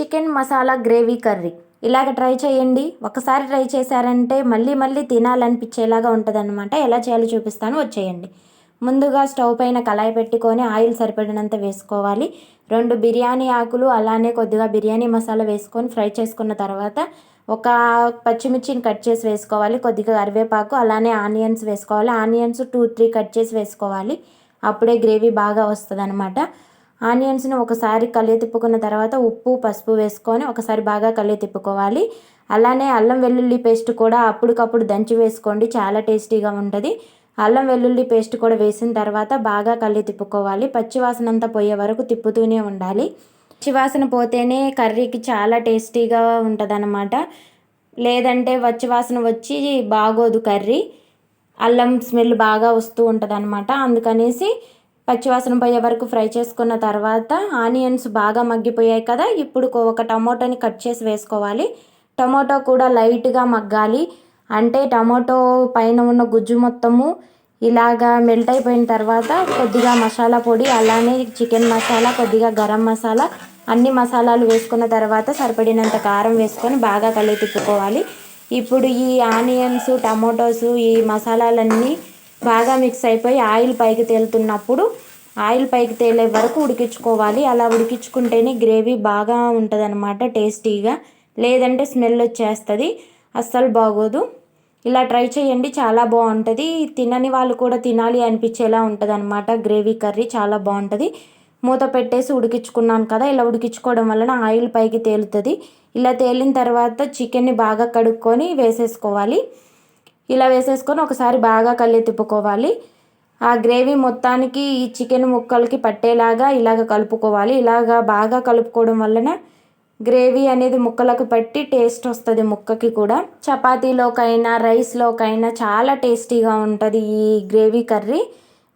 Chicken masala gravy curry. ఇలాగ try చేయండి. ఒకసారి ట్రై చేశారంటే మళ్ళీ మళ్ళీ తినాలనిపించేలాగా ఉంటుందన్నమాట. ఎలా చేయాలో చూపిస్తాను. వచ్చేయండి. ముందుగా స్టవ్ పైన కళాయి పెట్టుకొని ఆయిల్ సరిపడినంత వేసుకోవాలి. రెండు బిర్యానీ ఆకులు అలానే కొద్దిగా బిర్యానీ మసాలా వేసుకొని ఫ్రై చేసుకున్న తర్వాత ఒక పచ్చిమిర్చిని కట్ చేసి వేసుకోవాలి. కొద్దిగా కరివేపాకు అలానే ఆనియన్స్ వేసుకోవాలి. ఆనియన్స్ టూ త్రీ కట్ చేసి వేసుకోవాలి. అప్పుడే గ్రేవీ బాగా వస్తుంది అనమాట ఆనియన్స్ని ఒకసారి కలియ తిప్పుకున్న తర్వాత ఉప్పు పసుపు వేసుకొని ఒకసారి బాగా కలియ తిప్పుకోవాలి. అలానే అల్లం వెల్లుల్లి పేస్ట్ కూడా అప్పటికప్పుడు దంచి వేసుకోండి. చాలా టేస్టీగా ఉంటుంది. అల్లం వెల్లుల్లి పేస్ట్ కూడా వేసిన తర్వాత బాగా కలియ తిప్పుకోవాలి. పచ్చివాసన అంతా పోయే వరకు తిప్పుతూనే ఉండాలి. పచ్చివాసన పోతేనే కర్రీకి చాలా టేస్టీగా ఉంటుందన్నమాట. లేదంటే పచ్చివాసన వచ్చి బాగోదు కర్రీ. అల్లం స్మెల్ బాగా వస్తూ ఉంటుంది అనమాట అందుకనేసి పచ్చివాసన పోయే వరకు ఫ్రై చేసుకున్న తర్వాత ఆనియన్స్ బాగా మగ్గిపోయాయి కదా ఇప్పుడు ఒక టమోటోని కట్ చేసి వేసుకోవాలి. టమోటో కూడా లైట్గా మగ్గాలి. అంటే టమోటో పైన ఉన్న గుజ్జు మొత్తము ఇలాగా మెల్ట్ అయిపోయిన తర్వాత కొద్దిగా మసాలా పొడి అలానే చికెన్ మసాలా కొద్దిగా గరం మసాలా అన్ని మసాలాలు వేసుకున్న తర్వాత సరిపడినంత కారం వేసుకొని బాగా కలిగి తిప్పుకోవాలి. ఇప్పుడు ఈ ఆనియన్స్ టమోటోస్ ఈ మసాలాలన్నీ బాగా మిక్స్ అయిపోయి ఆయిల్ పైకి తేలుతున్నప్పుడు ఆయిల్ పైకి తేలే వరకు ఉడికించుకోవాలి. అలా ఉడికించుకుంటేనే గ్రేవీ బాగా ఉంటుంది అనమాట టేస్టీగా. లేదంటే స్మెల్ వచ్చేస్తుంది. అస్సలు బాగోదు. ఇలా ట్రై చేయండి చాలా బాగుంటుంది. తినని వాళ్ళు కూడా తినాలి అనిపించేలా ఉంటుంది అనమాట గ్రేవీ కర్రీ చాలా బాగుంటుంది. మూత పెట్టేసి ఉడికించుకున్నాను కదా ఇలా ఉడికించుకోవడం వలన ఆయిల్ పైకి తేలుతుంది. ఇలా తేలిన తర్వాత చికెన్ని బాగా కడుక్కొని వేసేసుకోవాలి. ఇలా వేసేసుకొని ఒకసారి బాగా కళ్ళు తిప్పుకోవాలి ఆ గ్రేవీ మొత్తానికి ఈ చికెన్ ముక్కలకి పట్టేలాగా ఇలాగ కలుపుకోవాలి. ఇలాగ బాగా కలుపుకోవడం వలన గ్రేవీ అనేది ముక్కలకు పట్టి టేస్ట్ వస్తుంది ముక్కకి కూడా. చపాతీలోకైనా రైస్లోకైనా చాలా టేస్టీగా ఉంటుంది ఈ గ్రేవీ కర్రీ.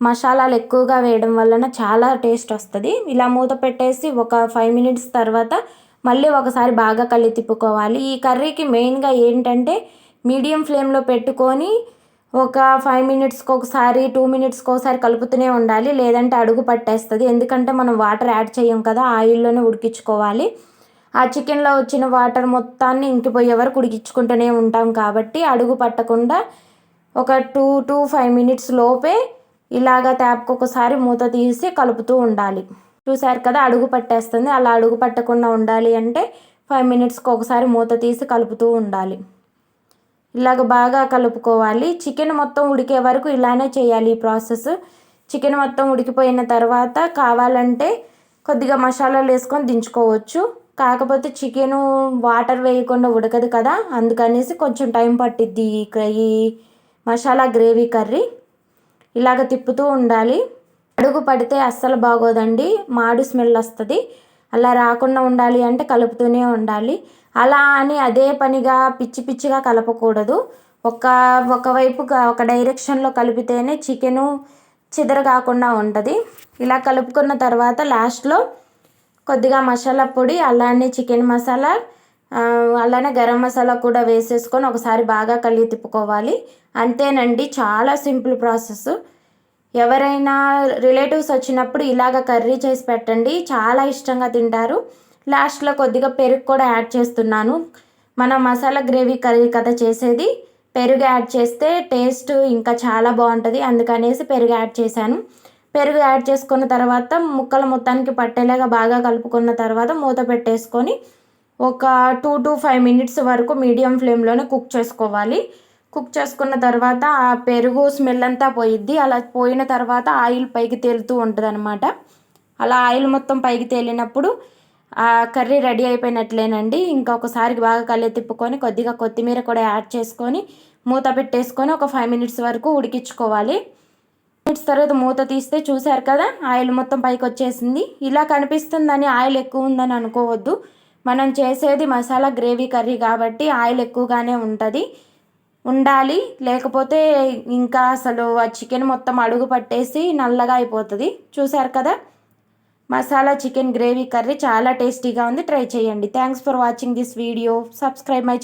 మసాలాలు ఎక్కువగా వేయడం వలన చాలా టేస్ట్ వస్తుంది. ఇలా మూత పెట్టేసి ఒక ఫైవ్ మినిట్స్ తర్వాత మళ్ళీ ఒకసారి బాగా కలి తిప్పుకోవాలి. ఈ కర్రీకి మెయిన్గా ఏంటంటే మీడియం ఫ్లేమ్లో పెట్టుకొని ఒక ఫైవ్ మినిట్స్కి ఒకసారి టూ మినిట్స్కి ఒకసారి కలుపుతూనే ఉండాలి. లేదంటే అడుగు పట్టేస్తుంది. ఎందుకంటే మనం వాటర్ యాడ్ చేయం కదా ఆయిల్లోనే ఉడికించుకోవాలి. ఆ చికెన్లో వచ్చిన వాటర్ మొత్తాన్ని ఇంకిపోయే వరకు ఉడికించుకుంటూనే ఉంటాం కాబట్టి అడుగు పట్టకుండా ఒక టూ టు ఫైవ్ మినిట్స్ లోపే ఇలాగ ట్యాప్కి ఒకసారి మూత తీసి కలుపుతూ ఉండాలి. చూసారు కదా అడుగు పట్టేస్తుంది. అలా అడుగు పట్టకుండా ఉండాలి అంటే ఫైవ్ మినిట్స్కి ఒకసారి మూత తీసి కలుపుతూ ఉండాలి. ఇలాగ బాగా కలుపుకోవాలి. చికెన్ మొత్తం ఉడికే వరకు ఇలానే చేయాలి ఈ ప్రాసెస్. చికెన్ మొత్తం ఉడికిపోయిన తర్వాత కావాలంటే కొద్దిగా మసాలాలు వేసుకొని దించుకోవచ్చు. కాకపోతే చికెను వాటర్ వేయకుండా ఉడకదు కదా అందుకనేసి కొంచెం టైం పట్టిద్ది ఈ మసాలా గ్రేవీ కర్రీ. ఇలాగ తిప్పుతూ ఉండాలి. అడుగు పడితే అస్సలు బాగోదండి. మాడు స్మెల్ వస్తుంది. అలా రాకుండా ఉండాలి అంటే కలుపుతూనే ఉండాలి. అలా అని అదే పనిగా పిచ్చి పిచ్చిగా కలపకూడదు. ఒక ఒకవైపు ఒక డైరెక్షన్లో కలిపితేనే చికెను చిదర కాకుండా ఉంటుంది. ఇలా కలుపుకున్న తర్వాత లాస్ట్లో కొద్దిగా మసాలా పొడి అలానే చికెన్ మసాలా అలానే గరం మసాలా కూడా వేసేసుకొని ఒకసారి బాగా కలిగి తిప్పుకోవాలి. అంతేనండి చాలా సింపుల్ ప్రాసెస్ ఎవరైనా రిలేటివ్స్ వచ్చినప్పుడు ఇలాగ కర్రీ చేసి పెట్టండి చాలా ఇష్టంగా తింటారు. లాస్ట్లో కొద్దిగా పెరుగు కూడా యాడ్ చేస్తున్నాను. మన మసాలా గ్రేవీ కర్రీ కదా చేసేది. పెరుగు యాడ్ చేస్తే టేస్ట్ ఇంకా చాలా బాగుంటుంది. అందుకనేసి పెరుగు యాడ్ చేశాను. పెరుగు యాడ్ చేసుకున్న తర్వాత ముక్కల మొత్తానికి పట్టేలాగా బాగా కలుపుకున్న తర్వాత మూత పెట్టేసుకొని ఒక టూ టు ఫైవ్ మినిట్స్ వరకు మీడియం ఫ్లేమ్లోనే కుక్ చేసుకోవాలి. కుక్ చేసుకున్న తర్వాత ఆ పెరుగు స్మెల్ అంతా పోయిద్ది. అలా పోయిన తర్వాత ఆయిల్ పైకి తేలుతూ ఉంటుంది అనమాట అలా ఆయిల్ మొత్తం పైకి తేలినప్పుడు ఆ కర్రీ రెడీ అయిపోయినట్లేనండి. ఇంకొకసారి బాగా కళ్ళే తిప్పుకొని కొద్దిగా కొత్తిమీర కూడా యాడ్ చేసుకొని మూత పెట్టేసుకొని ఒక ఫైవ్ మినిట్స్ వరకు ఉడికించుకోవాలి. మినిట్స్ తర్వాత మూత తీస్తే చూసారు కదా ఆయిల్ మొత్తం పైకి వచ్చేసింది. ఇలా కనిపిస్తుందని ఆయిల్ ఎక్కువ ఉందని అనుకోవద్దు. మనం చేసేది మసాలా గ్రేవీ కర్రీ కాబట్టి ఆయిల్ ఎక్కువగానే ఉంటుంది. ఉండాలి. లేకపోతే ఇంకా అసలు ఆ చికెన్ మొత్తం అడుగు పట్టేసి నల్లగా అయిపోతుంది. చూసారు కదా? మసాలా చికెన్ గ్రేవీ కర్రీ చాలా టేస్టీగా ఉంది. ట్రై చేయండి. Thanks for watching this video subscribe my